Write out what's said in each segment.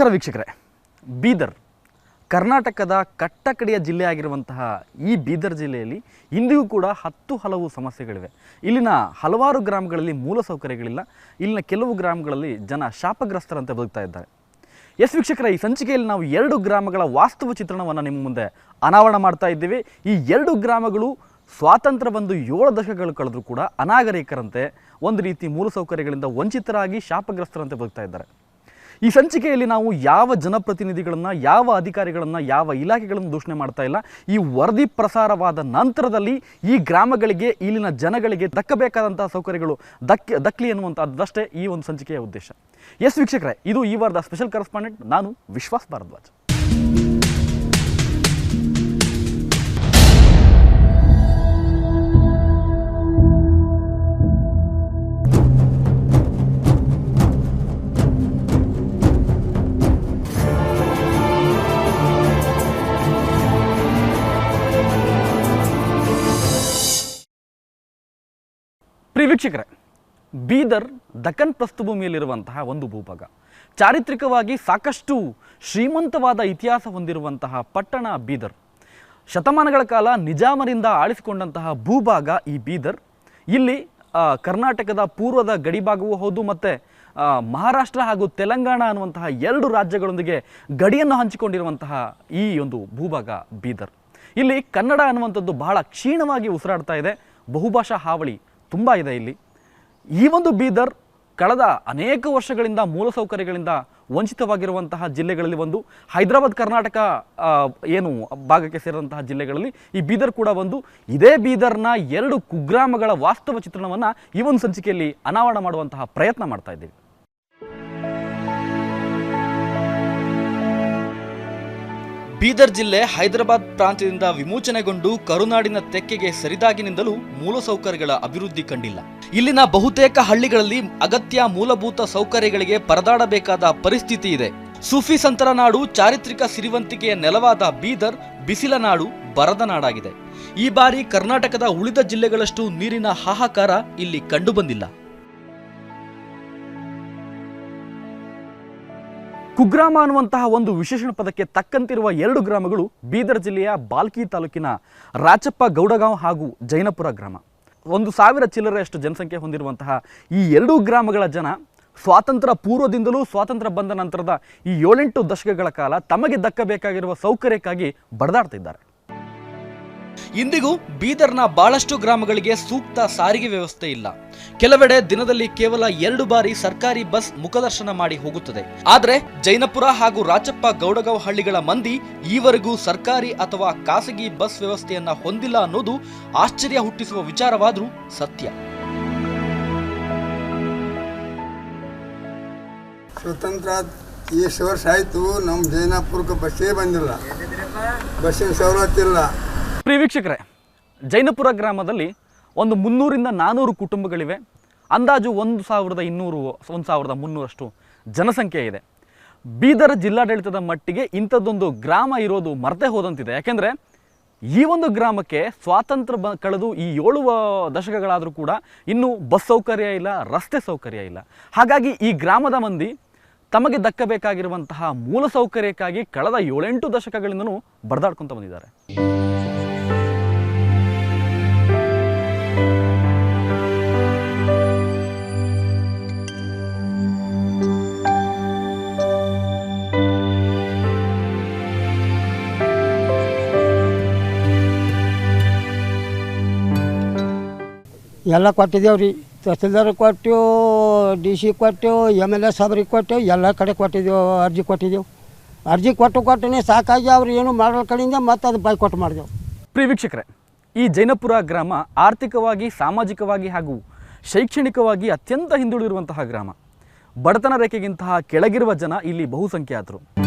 ನಮಸ್ಕಾರ ವೀಕ್ಷಕರೇ. ಬೀದರ್, ಕರ್ನಾಟಕದ ಕಟ್ಟಕಡೆಯ ಜಿಲ್ಲೆಯಾಗಿರುವಂತಹ ಈ ಬೀದರ್ ಜಿಲ್ಲೆಯಲ್ಲಿ ಇಂದಿಗೂ ಕೂಡ ಹತ್ತು ಹಲವು ಸಮಸ್ಯೆಗಳಿವೆ. ಇಲ್ಲಿನ ಹಲವಾರು ಗ್ರಾಮಗಳಲ್ಲಿ ಮೂಲಸೌಕರ್ಯಗಳಿಲ್ಲ ಇಲ್ಲಿನ ಕೆಲವು ಗ್ರಾಮಗಳಲ್ಲಿ ಜನ ಶಾಪಗ್ರಸ್ತರಂತೆ ಬದುಕ್ತಾ ಇದ್ದಾರೆ. ಎಸ್ ವೀಕ್ಷಕರ, ಈ ಸಂಚಿಕೆಯಲ್ಲಿ ನಾವು ಎರಡು ಗ್ರಾಮಗಳ ವಾಸ್ತವ ಚಿತ್ರಣವನ್ನು ನಿಮ್ಮ ಮುಂದೆ ಅನಾವರಣ ಮಾಡ್ತಾ ಇದ್ದೀವಿ. ಈ ಎರಡು ಗ್ರಾಮಗಳು ಸ್ವಾತಂತ್ರ್ಯ ಬಂದು ಏಳು ದಶಕಗಳು ಕಳೆದರೂ ಕೂಡ ಅನಾಗರಿಕರಂತೆ, ಒಂದು ರೀತಿ ಮೂಲಸೌಕರ್ಯಗಳಿಂದ ವಂಚಿತರಾಗಿ ಶಾಪಗ್ರಸ್ತರಂತೆ ಬದುಕ್ತಾ ಇದ್ದಾರೆ. ಈ ಸಂಚಿಕೆಯಲ್ಲಿ ನಾವು ಯಾವ ಜನಪ್ರತಿನಿಧಿಗಳನ್ನು, ಯಾವ ಅಧಿಕಾರಿಗಳನ್ನು, ಯಾವ ಇಲಾಖೆಗಳನ್ನು ದೂಷಣೆ ಮಾಡ್ತಾ ಇಲ್ಲ, ಈ ವರದಿ ಪ್ರಸಾರವಾದ ನಂತರದಲ್ಲಿ ಈ ಗ್ರಾಮಗಳಿಗೆ, ಇಲ್ಲಿನ ಜನಗಳಿಗೆ ದಕ್ಕಬೇಕಾದಂತಹ ಸೌಕರ್ಯಗಳು ದಕ್ಕ ದಕ್ಕಲಿ ಅನ್ನುವಂಥದ್ದಷ್ಟೇ ಈ ಒಂದು ಸಂಚಿಕೆಯ ಉದ್ದೇಶ. ಎಸ್ ವೀಕ್ಷಕರೇ, ಇದು ಈ ವಾರದ ಸ್ಪೆಷಲ್ ಕರೆಸ್ಪಾಂಡೆಂಟ್ ನಾನು ವಿಶ್ವಾಸ್ ಭಾರದ್ವಾಜ್. ಪ್ರಿಯ ವೀಕ್ಷಕರೇ ಬೀದರ್ ದಕ್ಕನ್ ಪ್ರಸ್ಥಭೂಮಿಯಲ್ಲಿರುವಂತಹ ಒಂದು ಭೂಭಾಗ. ಚಾರಿತ್ರಿಕವಾಗಿ ಸಾಕಷ್ಟು ಶ್ರೀಮಂತವಾದ ಇತಿಹಾಸ ಹೊಂದಿರುವಂತಹ ಪಟ್ಟಣ ಬೀದರ್. ಶತಮಾನಗಳ ಕಾಲ ನಿಜಾಮರಿಂದ ಆಳಿಸಿಕೊಂಡಂತಹ ಭೂಭಾಗ ಈ ಬೀದರ್. ಇಲ್ಲಿ ಕರ್ನಾಟಕದ ಪೂರ್ವದ ಗಡಿಭಾಗವೂ ಹೌದು ಮತ್ತು ಮಹಾರಾಷ್ಟ್ರ ಹಾಗೂ ತೆಲಂಗಾಣ ಅನ್ನುವಂತಹ ಎರಡು ರಾಜ್ಯಗಳೊಂದಿಗೆ ಗಡಿಯನ್ನು ಹಂಚಿಕೊಂಡಿರುವಂತಹ ಈ ಒಂದು ಭೂಭಾಗ ಬೀದರ್. ಇಲ್ಲಿ ಕನ್ನಡ ಅನ್ನುವಂಥದ್ದು ಬಹಳ ಕ್ಷೀಣವಾಗಿ ಉಸಿರಾಡ್ತಾ ಇದೆ. ಬಹುಭಾಷಾ ಹಾವಳಿ ತುಂಬ ಇದೆ ಇಲ್ಲಿ. ಈ ಒಂದು ಬೀದರ್ ಕಳೆದ ಅನೇಕ ವರ್ಷಗಳಿಂದ ಮೂಲಸೌಕರ್ಯಗಳಿಂದ ವಂಚಿತವಾಗಿರುವಂತಹ ಜಿಲ್ಲೆಗಳಲ್ಲಿ ಒಂದು. ಹೈದರಾಬಾದ್, ಕರ್ನಾಟಕ ಏನು ಭಾಗಕ್ಕೆ ಸೇರಿದಂತಹ ಜಿಲ್ಲೆಗಳಲ್ಲಿ ಈ ಬೀದರ್ ಕೂಡ ಒಂದು. ಇದೇ ಬೀದರ್ನ ಎರಡು ಕುಗ್ರಾಮಗಳ ವಾಸ್ತವ ಚಿತ್ರಣವನ್ನು ಈ ಒಂದು ಸಂಚಿಕೆಯಲ್ಲಿ ಅನಾವರಣ ಮಾಡುವಂತಹ ಪ್ರಯತ್ನ ಮಾಡ್ತಾ ಇದ್ದೀವಿ. ಬೀದರ್ ಜಿಲ್ಲೆ ಹೈದರಾಬಾದ್ ಪ್ರಾಂತ್ಯದಿಂದ ವಿಮೋಚನೆಗೊಂಡು ಕರುನಾಡಿನ ತೆಕ್ಕೆಗೆ ಸರಿದಾಗಿನಿಂದಲೂ ಮೂಲಸೌಕರ್ಯಗಳ ಅಭಿವೃದ್ಧಿ ಕಂಡಿಲ್ಲ. ಇಲ್ಲಿನ ಬಹುತೇಕ ಹಳ್ಳಿಗಳಲ್ಲಿ ಅಗತ್ಯ ಮೂಲಭೂತ ಸೌಕರ್ಯಗಳಿಗೆ ಪರದಾಡಬೇಕಾದ ಪರಿಸ್ಥಿತಿ ಇದೆ. ಸೂಫಿ ಸಂತರ ನಾಡು ಚಾರಿತ್ರಿಕ ಸಿರಿವಂತಿಕೆಯ ನೆಲವಾದ ಬೀದರ್ ಬಿಸಿಲ ನಾಡು ಬರದ ನಾಡಾಗಿದೆ ಈ ಬಾರಿ ಕರ್ನಾಟಕದ ಉಳಿದ ಜಿಲ್ಲೆಗಳಷ್ಟು ನೀರಿನ ಹಾಹಾಕಾರ ಇಲ್ಲಿ ಕಂಡುಬಂದಿಲ್ಲ. ಕುಗ್ರಾಮ ಅನ್ನುವಂತಹ ಒಂದು ವಿಶೇಷಣ ಪದಕ್ಕೆ ತಕ್ಕಂತಿರುವ ಎರಡು ಗ್ರಾಮಗಳು ಬೀದರ್ ಜಿಲ್ಲೆಯ ಬಾಲ್ಕಿ ತಾಲೂಕಿನ ರಾಚಪ್ಪ ಗೌಡಗಾಂವ್ ಹಾಗೂ ಜೈನಪುರ ಗ್ರಾಮ. ಒಂದು ಸಾವಿರ ಚಿಲ್ಲರೆಯಷ್ಟು ಜನಸಂಖ್ಯೆ ಹೊಂದಿರುವಂತಹ ಈ ಎರಡೂ ಗ್ರಾಮಗಳ ಜನ ಸ್ವಾತಂತ್ರ್ಯ ಪೂರ್ವದಿಂದಲೂ ಸ್ವಾತಂತ್ರ್ಯ ಬಂದ ನಂತರದ ಈ ಏಳೆಂಟು ದಶಕಗಳ ಕಾಲ ತಮಗೆ ದಕ್ಕಬೇಕಾಗಿರುವ ಸೌಕರ್ಯಕ್ಕಾಗಿ ಬಡದಾಡ್ತಿದ್ದಾರೆ. ಇಂದಿಗೂ ಬೀದರ್ನ ಬಹಳಷ್ಟು ಗ್ರಾಮಗಳಿಗೆ ಸೂಕ್ತ ಸಾರಿಗೆ ವ್ಯವಸ್ಥೆ ಇಲ್ಲ. ಕೆಲವೆಡೆ ದಿನದಲ್ಲಿ ಕೇವಲ ಎರಡು ಬಾರಿ ಸರ್ಕಾರಿ ಬಸ್ ಮುಖದರ್ಶನ ಮಾಡಿ ಹೋಗುತ್ತದೆ. ಆದರೆ ಜೈನಪುರ ಹಾಗೂ ರಾಚಪ್ಪ ಗೌಡಗಾವ್ ಹಳ್ಳಿಗಳ ಮಂದಿ ಈವರೆಗೂ ಸರ್ಕಾರಿ ಅಥವಾ ಖಾಸಗಿ ಬಸ್ ವ್ಯವಸ್ಥೆಯನ್ನ ಹೊಂದಿಲ್ಲ ಅನ್ನೋದು ಆಶ್ಚರ್ಯ ಹುಟ್ಟಿಸುವ ವಿಚಾರವಾದರೂ ಸತ್ಯ. ಸ್ವತಂತ್ರ ಎಷ್ಟು ವರ್ಷ ಆಯಿತು ನಮ್ಮ ಜೈನಾಪುರಕ್ಕೆ ಬಸ್ಸೇ ಬಂದಿಲ್ಲ. ಬಸ್ಸಿನ ಸವಲತ್ತಿಲ್ಲ ಪ್ರಿಯ ವೀಕ್ಷಕರೇ ಜೈನಪುರ ಗ್ರಾಮದಲ್ಲಿ ಒಂದು ಮುನ್ನೂರಿಂದ ನಾನ್ನೂರು ಕುಟುಂಬಗಳಿವೆ. ಅಂದಾಜು ಒಂದು ಸಾವಿರದ ಇನ್ನೂರು, ಒಂದು ಸಾವಿರದ ಮುನ್ನೂರಷ್ಟು ಜನಸಂಖ್ಯೆ ಇದೆ. ಬೀದರ್ ಜಿಲ್ಲಾಡಳಿತದ ಮಟ್ಟಿಗೆ ಇಂಥದ್ದೊಂದು ಗ್ರಾಮ ಇರೋದು ಮರೆತೆ ಹೋದಂತಿದೆ. ಯಾಕೆಂದರೆ ಈ ಒಂದು ಗ್ರಾಮಕ್ಕೆ ಸ್ವಾತಂತ್ರ್ಯ ಬ, ಕಳೆದು ಈ ಏಳು ದಶಕಗಳಾದರೂ ಕೂಡ ಇನ್ನೂ ಬಸ್ ಸೌಕರ್ಯ ಇಲ್ಲ, ರಸ್ತೆ ಸೌಕರ್ಯ ಇಲ್ಲ. ಹಾಗಾಗಿ ಈ ಗ್ರಾಮದ ಮಂದಿ ತಮಗೆ ದಕ್ಕಬೇಕಾಗಿರುವಂತಹ ಮೂಲ ಸೌಕರ್ಯಕ್ಕಾಗಿ ಕಳೆದ ಏಳೆಂಟು ದಶಕಗಳಿಂದನೂ ಬಡದಾಡ್ಕೊತ ಬಂದಿದ್ದಾರೆ. ಎಲ್ಲ ಕೊಟ್ಟಿದ್ದೇವೆ ರೀ. ತಹಸೀಲ್ದಾರ್ ಕೊಟ್ಟೆವು ಡಿ ಸಿ ಕೊಟ್ಟೆವು ಎಂ ಎಲ್ ಎ ಸಾಬ್ರಿಗೆ ಕೊಟ್ಟೆವು ಎಲ್ಲ ಕಡೆ ಕೊಟ್ಟಿದ್ದೆವು, ಅರ್ಜಿ ಕೊಟ್ಟಿದ್ದೆವು. ಅರ್ಜಿ ಕೊಟ್ಟು ಕೊಟ್ಟನೆ ಸಾಕಾಗಿ ಅವ್ರು ಏನು ಮಾಡೋ ಕಡೆಯಿಂದ ಮತ್ತೆ ಅದು ಬೈಕೊಟ್ಟು ಮಾಡಿದೆವು. ಪ್ರಿಯ ಈ ಜೈನಪುರ ಗ್ರಾಮ ಆರ್ಥಿಕವಾಗಿ, ಸಾಮಾಜಿಕವಾಗಿ ಹಾಗೂ ಶೈಕ್ಷಣಿಕವಾಗಿ ಅತ್ಯಂತ ಹಿಂದುಳಿದಿರುವಂತಹ ಗ್ರಾಮ. ಬಡತನ ರೇಖೆಗಿಂತಹ ಕೆಳಗಿರುವ ಜನ ಇಲ್ಲಿ ಬಹುಸಂಖ್ಯಾತರು.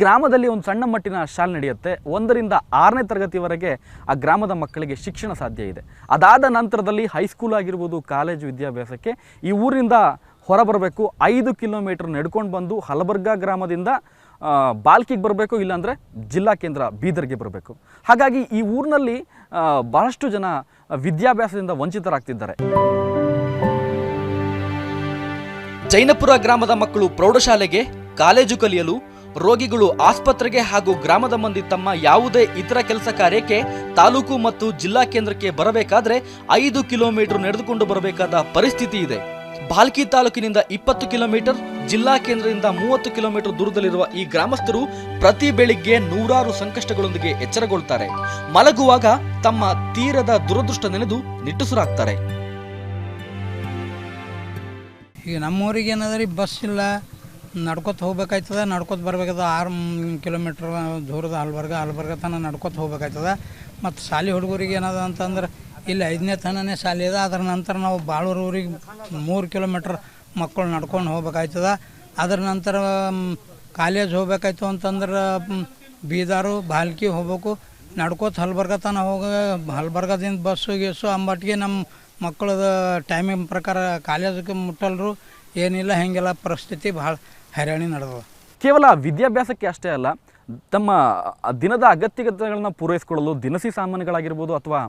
ಗ್ರಾಮದಲ್ಲಿ ಒಂದು ಸಣ್ಣ ಮಟ್ಟಿನ ಶಾಲೆ ನಡೆಯುತ್ತೆ. ಒಂದರಿಂದ ಆರನೇ ತರಗತಿವರೆಗೆ ಆ ಗ್ರಾಮದ ಮಕ್ಕಳಿಗೆ ಶಿಕ್ಷಣ ಸಾಧ್ಯ ಇದೆ. ಅದಾದ ನಂತರದಲ್ಲಿ ಹೈಸ್ಕೂಲ್ ಆಗಿರ್ಬೋದು ಕಾಲೇಜು ವಿದ್ಯಾಭ್ಯಾಸಕ್ಕೆ ಈ ಊರಿನಿಂದ ಹೊರ ಬರಬೇಕು ಐದು ಕಿಲೋಮೀಟರ್ ನಡ್ಕೊಂಡು ಬಂದು ಹಲಬರ್ಗ ಗ್ರಾಮದಿಂದ ಬಾಲ್ಕಿಗೆ ಬರಬೇಕು, ಇಲ್ಲಾಂದರೆ ಜಿಲ್ಲಾ ಕೇಂದ್ರ ಬೀದರ್ಗೆ ಬರಬೇಕು. ಹಾಗಾಗಿ ಈ ಊರಿನಲ್ಲಿ ಬಹಳಷ್ಟು ಜನ ವಿದ್ಯಾಭ್ಯಾಸದಿಂದ ವಂಚಿತರಾಗ್ತಿದ್ದಾರೆ. ಜೈನಪುರ ಗ್ರಾಮದ ಮಕ್ಕಳು ಪ್ರೌಢಶಾಲೆಗೆ, ಕಾಲೇಜು ಕಲಿಯಲು ರೋಗಿಗಳು ಆಸ್ಪತ್ರೆಗೆ ಹಾಗೂ ಗ್ರಾಮದ ಮಂದಿ ತಮ್ಮ ಯಾವುದೇ ಇತರ ಕೆಲಸ ಕಾರ್ಯಕ್ಕೆ ತಾಲೂಕು ಮತ್ತು ಜಿಲ್ಲಾ ಕೇಂದ್ರಕ್ಕೆ ಬರಬೇಕಾದ್ರೆ ಐದು ಕಿಲೋಮೀಟರ್ ನಡೆದುಕೊಂಡು ಬರಬೇಕಾದ ಪರಿಸ್ಥಿತಿ ಇದೆ. ಬಾಲ್ಕಿ ತಾಲೂಕಿನಿಂದ ಇಪ್ಪತ್ತು ಕಿಲೋಮೀಟರ್, ಜಿಲ್ಲಾ ಕೇಂದ್ರದಿಂದ ಮೂವತ್ತು ಕಿಲೋಮೀಟರ್ ದೂರದಲ್ಲಿರುವ ಈ ಗ್ರಾಮಸ್ಥರು ಪ್ರತಿ ಬೆಳಿಗ್ಗೆ ನೂರಾರು ಸಂಕಷ್ಟಗಳೊಂದಿಗೆ ಎಚ್ಚರಗೊಳ್ತಾರೆ. ಮಲಗುವಾಗ ತಮ್ಮ ತೀರದ ದುರದೃಷ್ಟ ನೆನೆದು ನಿಟ್ಟುಸುರಾಗ್ತಾರೆ. ಈಗ ನಮ್ಮೂರಿಗೆ ಏನದ ಬಸ್ ಇಲ್ಲ ನಡ್ಕೊತ ಹೋಗ್ಬೇಕಾಯ್ತದ, ನಡ್ಕೊತ ಬರ್ಬೇಕಾದ ಆರು ಕಿಲೋಮೀಟ್ರ್ ದೂರದ ಹಲ್ಬರ್ಗ ಹಲ್ಬರ್ಗ ತನಕ ನಡ್ಕೊತ ಹೋಗ್ಬೇಕಾಯ್ತದ. ಮತ್ತು ಶಾಲೆ ಹುಡುಗರಿಗೆ ಏನದ ಅಂತಂದ್ರೆ, ಇಲ್ಲಿ ಐದನೇ ತನನೇ ಶಾಲೆ ಅದ, ಅದ್ರ ನಂತರ ನಾವು ಬಾಳೂರು ಊರಿಗೆ ಮೂರು ಕಿಲೋಮೀಟ್ರ್ ಮಕ್ಕಳು ನಡ್ಕೊಂಡು ಹೋಗ್ಬೇಕಾಯ್ತದ. ಅದ್ರ ನಂತರ ಕಾಲೇಜ್ ಹೋಗ್ಬೇಕಾಯ್ತು ಅಂತಂದ್ರೆ ಬೀದಾರು, ಬಾಲ್ಕಿ ಹೋಗ್ಬೇಕು. ನಡ್ಕೋತ ಹಲ್ಬರ್ಗ ತನಕ ಹೋಗ ಹಲ್ಬರ್ಗದಿಂದ ಬಸ್ಸು, ಗಿಸ್ಸು, ಅಂಬಟ್ಗೆ ನಮ್ಮ ಮಕ್ಕಳದ ಟೈಮಿಂಗ್ ಪ್ರಕಾರ ಕಾಲೇಜಿಗೆ ಮುಟ್ಟಲ್ರು. ಏನಿಲ್ಲ, ಹೇಗೆಲ್ಲ ಪರಿಸ್ಥಿತಿ ಭಾಳ ಹೈರಾಣಿ ನಡೆದ ಕೇವಲ ವಿದ್ಯಾಭ್ಯಾಸಕ್ಕೆ ಅಷ್ಟೇ ಅಲ್ಲ ತಮ್ಮ ದಿನದ ಅಗತ್ಯತೆಗಳನ್ನು ಪೂರೈಸಿಕೊಳ್ಳಲು ದಿನಸಿ ಸಾಮಾನುಗಳಾಗಿರ್ಬೋದು ಅಥವಾ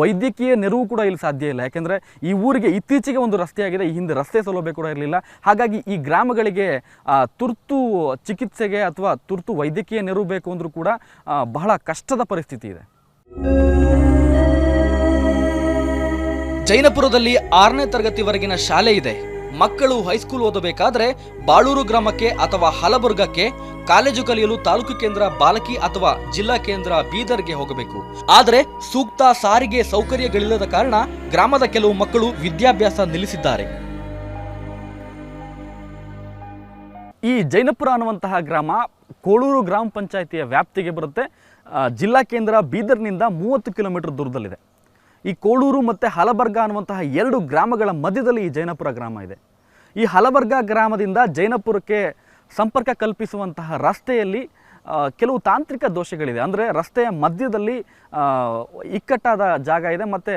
ವೈದ್ಯಕೀಯ ನೆರವು ಕೂಡ ಇಲ್ಲಿ ಸಾಧ್ಯ ಇಲ್ಲ. ಯಾಕೆಂದರೆ ಈ ಊರಿಗೆ ಇತ್ತೀಚೆಗೆ ಒಂದು ರಸ್ತೆ ಆಗಿದೆ ಈ ಹಿಂದೆ ರಸ್ತೆ ಸೌಲಭ್ಯ ಕೂಡ ಇರಲಿಲ್ಲ. ಹಾಗಾಗಿ ಈ ಗ್ರಾಮಗಳಿಗೆ ತುರ್ತು ಚಿಕಿತ್ಸೆಗೆ ಅಥವಾ ತುರ್ತು ವೈದ್ಯಕೀಯ ನೆರವು ಬೇಕು ಅಂದರೂ ಕೂಡ ಬಹಳ ಕಷ್ಟದ ಪರಿಸ್ಥಿತಿ ಇದೆ. ಜೈನಪುರದಲ್ಲಿ ಆರನೇ ತರಗತಿವರೆಗಿನ ಶಾಲೆ ಇದೆ. ಮಕ್ಕಳು ಹೈಸ್ಕೂಲ್ ಓದಬೇಕಾದ್ರೆ ಬಾಳೂರು ಗ್ರಾಮಕ್ಕೆ ಅಥವಾ ಹಲಬುರ್ಗಕ್ಕೆ ಕಾಲೇಜು ಕಲಿಯಲು ತಾಲೂಕು ಕೇಂದ್ರ ಬಾಲಕಿ ಅಥವಾ ಜಿಲ್ಲಾ ಕೇಂದ್ರ ಬೀದರ್ಗೆ ಹೋಗಬೇಕು. ಆದರೆ ಸೂಕ್ತ ಸಾರಿಗೆ ಸೌಕರ್ಯಗಳಿಲ್ಲದ ಕಾರಣ ಗ್ರಾಮದ ಕೆಲವು ಮಕ್ಕಳು ವಿದ್ಯಾಭ್ಯಾಸ ನಿಲ್ಲಿಸಿದ್ದಾರೆ. ಈ ಜೈನಪುರ ಅನ್ನುವಂತಹ ಗ್ರಾಮ ಕೋಳೂರು ಗ್ರಾಮ ಪಂಚಾಯಿತಿಯ ವ್ಯಾಪ್ತಿಗೆ ಬರುತ್ತೆ. ಜಿಲ್ಲಾ ಕೇಂದ್ರ ಬೀದರ್ನಿಂದ ಮೂವತ್ತು ಕಿಲೋಮೀಟರ್ ದೂರದಲ್ಲಿದೆ. ಈ ಕೋಳೂರು ಮತ್ತು ಹಲಬರ್ಗ ಅನ್ನುವಂತಹ ಎರಡು ಗ್ರಾಮಗಳ ಮಧ್ಯದಲ್ಲಿ ಈ ಜೈನಪುರ ಗ್ರಾಮ ಇದೆ. ಈ ಹಲಬರ್ಗ ಗ್ರಾಮದಿಂದ ಜೈನಪುರಕ್ಕೆ ಸಂಪರ್ಕ ಕಲ್ಪಿಸುವಂತಹ ರಸ್ತೆಯಲ್ಲಿ ಕೆಲವು ತಾಂತ್ರಿಕ ದೋಷಗಳಿದೆ. ಅಂದರೆ ರಸ್ತೆಯ ಮಧ್ಯದಲ್ಲಿ ಇಕ್ಕಟ್ಟಾದ ಜಾಗ ಇದೆ ಮತ್ತು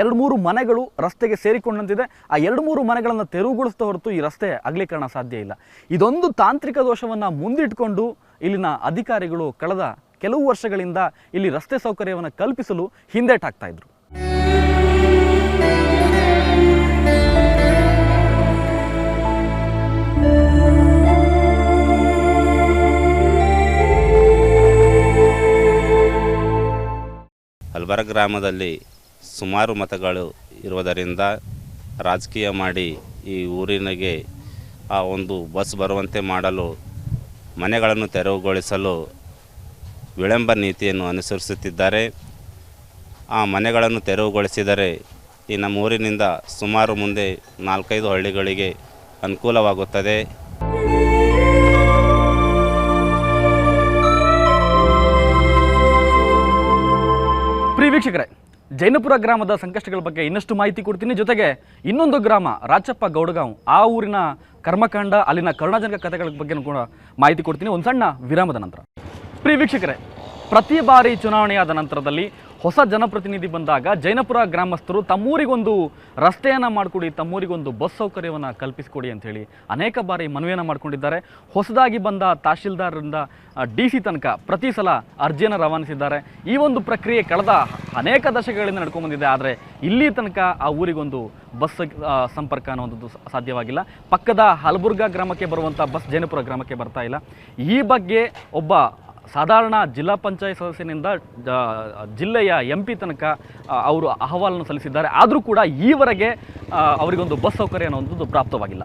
ಎರಡು ಮೂರು ಮನೆಗಳು ರಸ್ತೆಗೆ ಸೇರಿಕೊಂಡಂತಿದೆ. ಆ ಎರಡು ಮೂರು ಮನೆಗಳನ್ನು ತೆರವುಗೊಳಿಸ್ತಾ ಹೊರತು ಈ ರಸ್ತೆ ಅಗಲೀಕರಣ ಸಾಧ್ಯ ಇಲ್ಲ. ಇದೊಂದು ತಾಂತ್ರಿಕ ದೋಷವನ್ನು ಮುಂದಿಟ್ಕೊಂಡು ಇಲ್ಲಿನ ಅಧಿಕಾರಿಗಳು ಕಳೆದ ಕೆಲವು ವರ್ಷಗಳಿಂದ ಇಲ್ಲಿ ರಸ್ತೆ ಸೌಕರ್ಯವನ್ನು ಕಲ್ಪಿಸಲು ಹಿಂದೇಟಾಗ್ತಾ ಇದ್ರು. ಹಲ್ಬರ ಗ್ರಾಮದಲ್ಲಿ ಸುಮಾರು ಮತಗಳು ಇರುವುದರಿಂದ ರಾಜಕೀಯ ಮಾಡಿ ಈ ಊರಿನಗೆ ಆ ಒಂದು ಬಸ್ ಬರುವಂತೆ ಮಾಡಲು ಮನೆಗಳನ್ನು ತೆರವುಗೊಳಿಸಲು ವಿಳಂಬ ನೀತಿಯನ್ನು ಅನುಸರಿಸುತ್ತಿದ್ದಾರೆ. ಆ ಮನೆಗಳನ್ನು ತೆರವುಗೊಳಿಸಿದರೆ ಈ ನಮ್ಮ ಊರಿನಿಂದ ಸುಮಾರು ಮುಂದೆ ನಾಲ್ಕೈದು ಹಳ್ಳಿಗಳಿಗೆ ಅನುಕೂಲವಾಗುತ್ತದೆ. ಪ್ರಿಯ ವೀಕ್ಷಕರೇ, ಜೈನಪುರ ಗ್ರಾಮದ ಸಂಕಷ್ಟಗಳ ಬಗ್ಗೆ ಇನ್ನಷ್ಟು ಮಾಹಿತಿ ಕೊಡ್ತೀನಿ. ಜೊತೆಗೆ ಇನ್ನೊಂದು ಗ್ರಾಮ, ರಾಚಪ್ಪ ಗೌಡಗಾಂವ್, ಆ ಊರಿನ ಕರ್ಮಕಾಂಡ, ಅಲ್ಲಿನ ಕರುಣಾಜನಕ ಕಥೆಗಳ ಬಗ್ಗೆ ಕೂಡ ಮಾಹಿತಿ ಕೊಡ್ತೀನಿ. ಒಂದು ಸಣ್ಣ ವಿರಾಮದ ನಂತರ. ಪ್ರಿಯ ವೀಕ್ಷಕರೇ, ಪ್ರತಿ ಬಾರಿ ಚುನಾವಣೆಯಾದ ನಂತರದಲ್ಲಿ ಹೊಸ ಜನಪ್ರತಿನಿಧಿ ಬಂದಾಗ ಜೈನಪುರ ಗ್ರಾಮಸ್ಥರು ತಮ್ಮೂರಿಗೊಂದು ರಸ್ತೆಯನ್ನು ಮಾಡಿಕೊಡಿ, ತಮ್ಮೂರಿಗೊಂದು ಬಸ್ ಸೌಕರ್ಯವನ್ನು ಕಲ್ಪಿಸಿಕೊಡಿ ಅಂಥೇಳಿ ಅನೇಕ ಬಾರಿ ಮನವಿಯನ್ನು ಮಾಡಿಕೊಂಡಿದ್ದಾರೆ. ಹೊಸದಾಗಿ ಬಂದ ತಹಶೀಲ್ದಾರರಿಂದ ಡಿ ಸಿ ತನಕ ಪ್ರತಿ ಸಲ ಅರ್ಜಿಯನ್ನು ರವಾನಿಸಿದ್ದಾರೆ. ಈ ಒಂದು ಪ್ರಕ್ರಿಯೆ ಕಳೆದ ಅನೇಕ ದಶಕಗಳಿಂದ ನಡ್ಕೊಂಡು ಬಂದಿದೆ ಆದರೆ ಇಲ್ಲಿ ತನಕ ಆ ಊರಿಗೊಂದು ಬಸ್ ಸಂಪರ್ಕ ಅನ್ನೋದು ಸಾಧ್ಯವಾಗಿಲ್ಲ. ಪಕ್ಕದ ಹಲಬುರ್ಗಾ ಗ್ರಾಮಕ್ಕೆ ಬರುವಂಥ ಬಸ್ ಜೈನಪುರ ಗ್ರಾಮಕ್ಕೆ ಬರ್ತಾ ಇಲ್ಲ. ಈ ಬಗ್ಗೆ ಒಬ್ಬ ಸಾಧಾರಣ ಜಿಲ್ಲಾ ಪಂಚಾಯತ್ ಸದಸ್ಯನಿಂದ ಜಿಲ್ಲೆಯ ಎಂ ಪಿ ತನಕ ಅವರು ಅಹವಾಲನ್ನು ಸಲ್ಲಿಸಿದ್ದಾರೆ. ಆದರೂ ಕೂಡ ಈವರೆಗೆ ಅವರಿಗೊಂದು ಬಸ್ ಸೌಕರ್ಯ ಅನ್ನೋದು ಪ್ರಾಪ್ತವಾಗಿಲ್ಲ.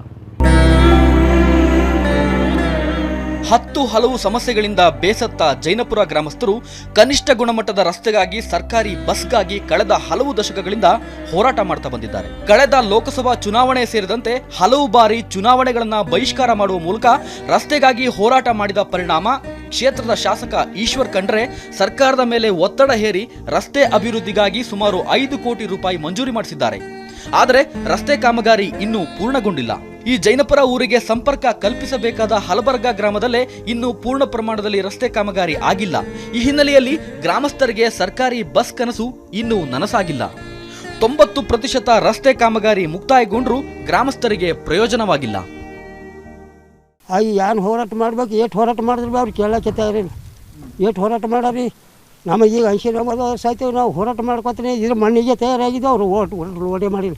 ಹತ್ತು ಹಲವು ಸಮಸ್ಯೆಗಳಿಂದ ಬೇಸತ್ತ ಜೈನಪುರ ಗ್ರಾಮಸ್ಥರು ಕನಿಷ್ಠ ಗುಣಮಟ್ಟದ ರಸ್ತೆಗಾಗಿ, ಸರ್ಕಾರಿ ಬಸ್ಗಾಗಿ ಕಳೆದ ಹಲವು ದಶಕಗಳಿಂದ ಹೋರಾಟ ಮಾಡ್ತಾ ಬಂದಿದ್ದಾರೆ. ಕಳೆದ ಲೋಕಸಭಾ ಚುನಾವಣೆ ಸೇರಿದಂತೆ ಹಲವು ಬಾರಿ ಚುನಾವಣೆಗಳನ್ನ ಬಹಿಷ್ಕಾರ ಮಾಡುವ ಮೂಲಕ ರಸ್ತೆಗಾಗಿ ಹೋರಾಟ ಮಾಡಿದ ಪರಿಣಾಮ ಕ್ಷೇತ್ರದ ಶಾಸಕ ಈಶ್ವರ್ ಖಂಡ್ರೆ ಸರ್ಕಾರದ ಮೇಲೆ ಒತ್ತಡ ಹೇರಿ ರಸ್ತೆ ಅಭಿವೃದ್ಧಿಗಾಗಿ ಸುಮಾರು ಐದು ಕೋಟಿ ರೂಪಾಯಿ ಮಂಜೂರಿ ಮಾಡಿಸಿದ್ದಾರೆ. ಆದರೆ ರಸ್ತೆ ಕಾಮಗಾರಿ ಇನ್ನೂ ಪೂರ್ಣಗೊಂಡಿಲ್ಲ. ಈ ಜೈನಪುರ ಊರಿಗೆ ಸಂಪರ್ಕ ಕಲ್ಪಿಸಬೇಕಾದ ಹಲಬರ್ಗ ಗ್ರಾಮದಲ್ಲೇ ಇನ್ನೂ ಪೂರ್ಣ ಪ್ರಮಾಣದಲ್ಲಿ ರಸ್ತೆ ಕಾಮಗಾರಿ ಆಗಿಲ್ಲ. ಈ ಹಿನ್ನೆಲೆಯಲ್ಲಿ ಗ್ರಾಮಸ್ಥರಿಗೆ ಸರ್ಕಾರಿ ಬಸ್ ಕನಸು ಇನ್ನೂ ನನಸಾಗಿಲ್ಲ. ತೊಂಬತ್ತು ಪ್ರತಿಶತ ರಸ್ತೆ ಕಾಮಗಾರಿ ಮುಕ್ತಾಯಗೊಂಡ್ರೂ ಗ್ರಾಮಸ್ಥರಿಗೆ ಪ್ರಯೋಜನವಾಗಿಲ್ಲ. ಅಯ್ಯ ಏನು ಹೋರಾಟ ಮಾಡ್ಬೇಕು? ಎಷ್ಟು ಹೋರಾಟ ಮಾಡಿದ್ರೆ ಅವ್ರು ಕೇಳಕ್ಕೆ ಎಷ್ಟು ಹೋರಾಟ ಮಾಡಾರಿ? ನಮಗೆ ಈಗ ವರ್ಷ ನಾವು ಹೋರಾಟ ಮಾಡ್ಕೊತೀನಿ, ಇದ್ರ ಮಣ್ಣಿಗೆ ತಯಾರಾಗಿದ್ದು ಅವರು ಓಟ್ ಓಡೇ ಮಾಡಿಲ್ಲ.